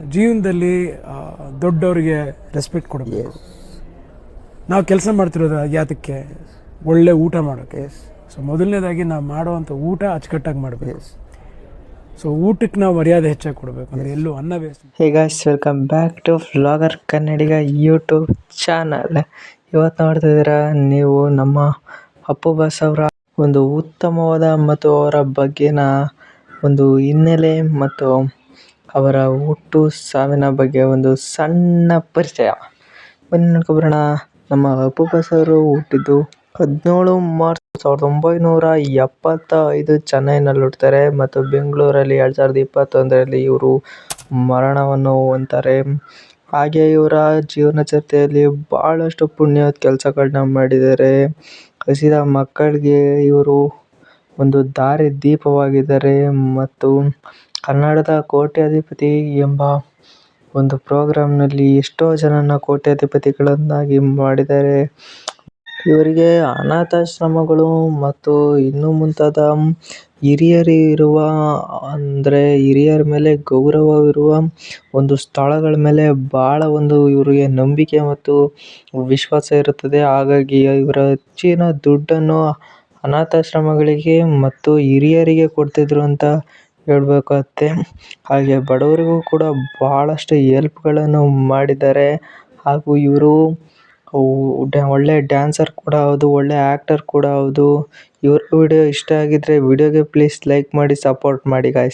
ಜೀವನದಲ್ಲಿ ದೊಡ್ಡವರಿಗೆ ರೆಸ್ಪೆಕ್ಟ್ ಕೊಡಬೇಕು. ನಾವು ಕೆಲಸ ಮಾಡ್ತಿರೋದು ಯಾತಕ್ಕೆ ಒಳ್ಳೆ ಊಟ ಮಾಡೋಕ್ಕೆ ಸೊ ಮೊದಲನೇದಾಗಿ ನಾವು ಮಾಡುವಂಥ ಊಟ ಅಚ್ಚುಕಟ್ಟಾಗಿ ಮಾಡಬೇಕು. ಸೊ ಊಟಕ್ಕೆ ನಾವು ಮರ್ಯಾದೆ ಹೆಚ್ಚಾಗಿ ಕೊಡಬೇಕು. ಅಂದರೆ ಎಲ್ಲೂ ಅನ್ನ base hey guys welcome back to vlogger Kannadiga YouTube channel ಇವತ್ತು ನೋಡ್ತಿದ್ದೀರಾ ನೀವು ನಮ್ಮ ಅಪ್ಪು ಬಸ್ ಅವರ ಒಂದು ಉತ್ತಮವಾದ ಮತ್ತು ಅವರ ಬಗ್ಗೆನ ಒಂದು ಹಿನ್ನೆಲೆ ಮತ್ತು ಅವರ ಹುಟ್ಟು ಸಾವಿನ ಬಗ್ಗೆ ಒಂದು ಸಣ್ಣ ಪರಿಚಯ. ಬನ್ನಿ ನೋಡ್ಕೊಬರೋಣ. ನಮ್ಮ ಅಪ್ಪು ಸರ್ ಹುಟ್ಟಿದ್ದು ಹದಿನೇಳು ಮಾರ್ಚ್ ಸಾವಿರದ ಒಂಬೈನೂರ ಎಪ್ಪತ್ತ ಐದು ಚೆನ್ನೈನಲ್ಲಿ ಹುಡ್ತಾರೆ ಮತ್ತು ಬೆಂಗಳೂರಲ್ಲಿ ಎರಡು ಸಾವಿರದ ಇಪ್ಪತ್ತೊಂದರಲ್ಲಿ ಇವರು ಮರಣವನ್ನು ಹೊಂತಾರೆ ಹಾಗೆ ಇವರ ಜೀವನ ಚರಿತ್ರೆಯಲ್ಲಿ ಭಾಳಷ್ಟು ಪುಣ್ಯದ ಕೆಲಸಗಳನ್ನ ಮಾಡಿದ್ದಾರೆ. ಹಸಿದ ಮಕ್ಕಳಿಗೆ ಇವರು ಒಂದು ದಾರಿ ದೀಪವಾಗಿದ್ದಾರೆ ಮತ್ತು ಕನ್ನಡದ ಕೋಟ್ಯಾಧಿಪತಿ ಎಂಬ ಒಂದು ಪ್ರೋಗ್ರಾಮ್ನಲ್ಲಿ ಎಷ್ಟೋ ಜನನ ಕೋಟ್ಯಾಧಿಪತಿಗಳನ್ನಾಗಿ ಮಾಡಿದ್ದಾರೆ. ಇವರಿಗೆ ಅನಾಥಾಶ್ರಮಗಳು ಮತ್ತು ಇನ್ನೂ ಮುಂತಾದ ಹಿರಿಯರು ಇರುವ, ಅಂದರೆ ಹಿರಿಯರ ಮೇಲೆ ಗೌರವವಿರುವ ಒಂದು ಸ್ಥಳಗಳ ಮೇಲೆ ಭಾಳ ಒಂದು ಇವರಿಗೆ ನಂಬಿಕೆ ಮತ್ತು ವಿಶ್ವಾಸ ಇರುತ್ತದೆ. ಹಾಗಾಗಿ ಇವರ ಹೆಚ್ಚಿನ ದುಡ್ಡನ್ನು ಅನಾಥಾಶ್ರಮಗಳಿಗೆ ಮತ್ತು ಹಿರಿಯರಿಗೆ ಕೊಡ್ತಿದ್ರು ಅಂತ ಹೇಳ್ಬೇಕಾಗತ್ತೆ. ಹಾಗೆ ಬಡವರಿಗೂ ಕೂಡ ಭಾಳಷ್ಟು ಎಲ್ಪ್ಗಳನ್ನು ಮಾಡಿದ್ದಾರೆ. ಹಾಗೂ ಇವರು ಒಳ್ಳೆ ಡ್ಯಾನ್ಸರ್ ಕೂಡ ಹೌದು, ಒಳ್ಳೆ ಆ್ಯಕ್ಟರ್ ಕೂಡ ಹೌದು. ಇವ್ರ ವಿಡಿಯೋ ಇಷ್ಟ ಆಗಿದ್ದರೆ ವಿಡಿಯೋಗೆ ಪ್ಲೀಸ್ ಲೈಕ್ ಮಾಡಿ, ಸಪೋರ್ಟ್ ಮಾಡಿ ಗಾಯ್ಸ್